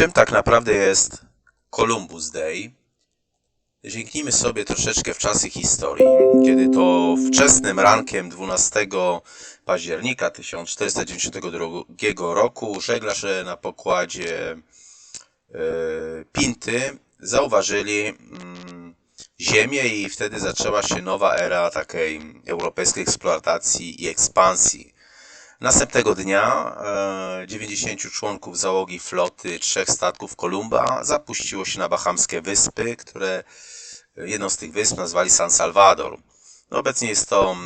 Czym tak naprawdę jest Columbus Day? Zięknijmy sobie troszeczkę w czasy historii, kiedy to wczesnym rankiem 12 października 1492 roku żeglarze na pokładzie e, Pinty zauważyli mm, Ziemię i wtedy zaczęła się nowa era takiej europejskiej eksploatacji i ekspansji. Następnego dnia e, 90 członków załogi floty trzech statków Kolumba zapuściło się na Bahamskie Wyspy, które jedną z tych wysp nazwali San Salvador. No, obecnie jest to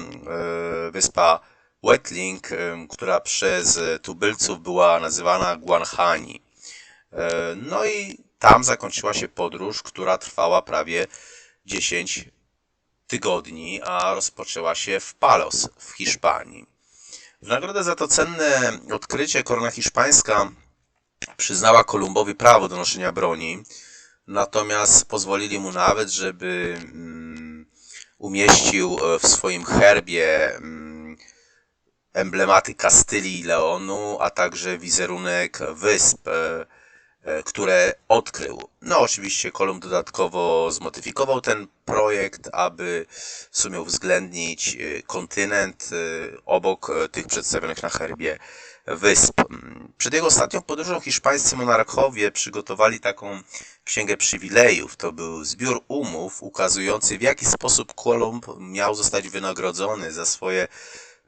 e, wyspa Wetling, e, która przez tubylców była nazywana Guanhani. E, no i tam zakończyła się podróż, która trwała prawie 10 tygodni, a rozpoczęła się w Palos w Hiszpanii. Nagrodę za to cenne odkrycie korona hiszpańska przyznała Kolumbowi prawo do noszenia broni, natomiast pozwolili mu nawet, żeby mm, umieścił e, w swoim herbie mm, emblematy Kastylii i Leonu, a także wizerunek wysp, e, które odkrył. No oczywiście Kolumb dodatkowo zmodyfikował ten projekt, aby w sumie uwzględnić e, kontynent e, obok e, tych przedstawionych na herbie wysp. Mm, Przed jego ostatnią podróżą hiszpańscy monarchowie przygotowali taką księgę przywilejów. To był zbiór umów ukazujący w jaki sposób Kolumb miał zostać wynagrodzony za swoje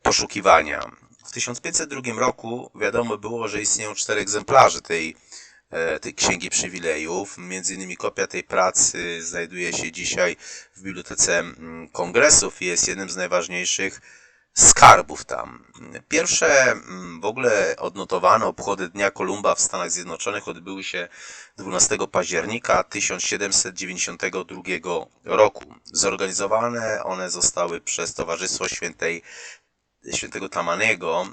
poszukiwania. W 1502 roku wiadomo było, że istnieją cztery egzemplarze tej, e, tej księgi przywilejów. Między innymi kopia tej pracy znajduje się dzisiaj w Bibliotece mm, Kongresów i jest jednym z najważniejszych skarbów tam. Pierwsze mm, w ogóle odnotowane obchody Dnia Kolumba w Stanach Zjednoczonych odbyły się 12 października 1792 roku. Zorganizowane one zostały przez Towarzystwo Świętej świętego Tamanego,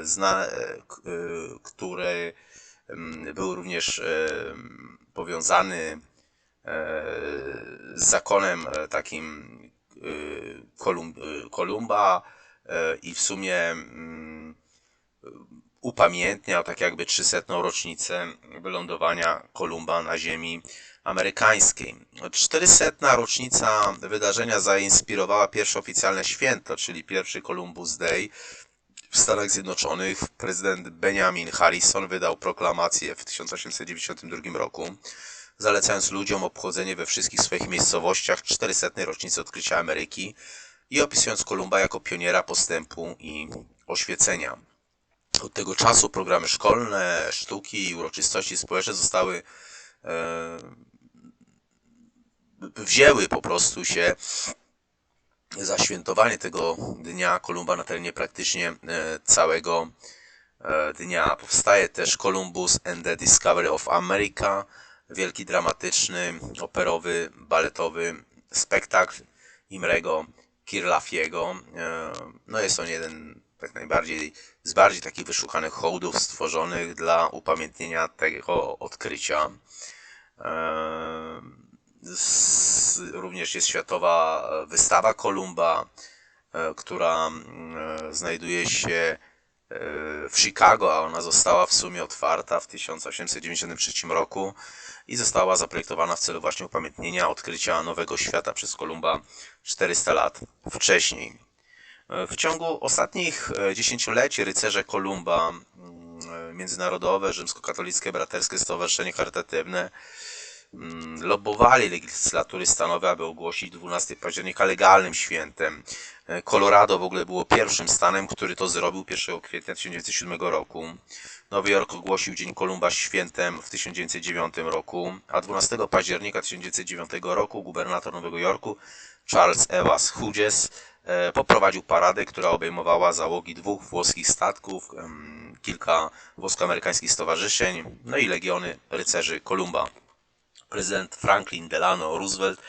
e, był również powiązany e, z zakonem e, takim e, Kolum, Kolumba i w sumie upamiętniał tak jakby 300. rocznicę wylądowania Kolumba na ziemi amerykańskiej. 400. rocznica wydarzenia zainspirowała pierwsze oficjalne święto, czyli pierwszy Columbus Day w Stanach Zjednoczonych. Prezydent Benjamin Harrison wydał proklamację w 1892 roku, zalecając ludziom obchodzenie we wszystkich swoich miejscowościach 400. rocznicy odkrycia Ameryki i opisując Kolumba jako pioniera postępu i oświecenia. Od tego czasu programy szkolne, sztuki i uroczystości społeczne zostały e, wzięły po prostu się za świętowanie tego dnia Kolumba na terenie praktycznie e, całego e, dnia. Powstaje też Columbus and the Discovery of America, wielki dramatyczny, operowy, baletowy spektakl Imrego Kirlafiego. E, No jest on jeden tak najbardziej z bardziej takich wyszukanych hołdów stworzonych dla upamiętnienia tego odkrycia. Również jest światowa e, wystawa Kolumba, e, która e, znajduje się w Chicago, a ona została w sumie otwarta w 1893 roku i została zaprojektowana w celu właśnie upamiętnienia odkrycia nowego świata przez Kolumba 400 lat wcześniej. W ciągu ostatnich dziesięcioleci rycerze Kolumba, Międzynarodowe Rzymskokatolickie Braterskie Stowarzyszenie Charytatywne, mm, lobbowali legislatury stanowe, aby ogłosić 12 października legalnym świętem. E, Colorado w ogóle było pierwszym stanem, który to zrobił 1 kwietnia 1907 roku. Nowy Jork ogłosił Dzień Kolumba świętem w 1909 roku, a 12 października 1909 roku gubernator Nowego Jorku Charles Evans Hughes e, poprowadził paradę, która obejmowała załogi dwóch włoskich statków, kilka włosko-amerykańskich stowarzyszeń, no i legiony rycerzy Kolumba prezydent Franklin Delano Roosevelt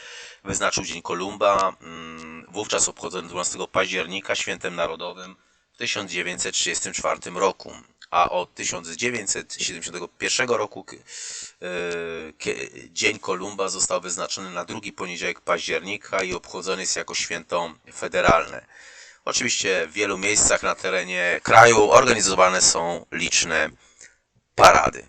wyznaczył Dzień Kolumba, mm, wówczas obchodzony 12 października, świętem narodowym w 1934 roku. A od 1971 roku e, Dzień Kolumba został wyznaczony na drugi poniedziałek października i obchodzony jest jako święto federalne. Oczywiście w wielu miejscach na terenie kraju organizowane są liczne parady.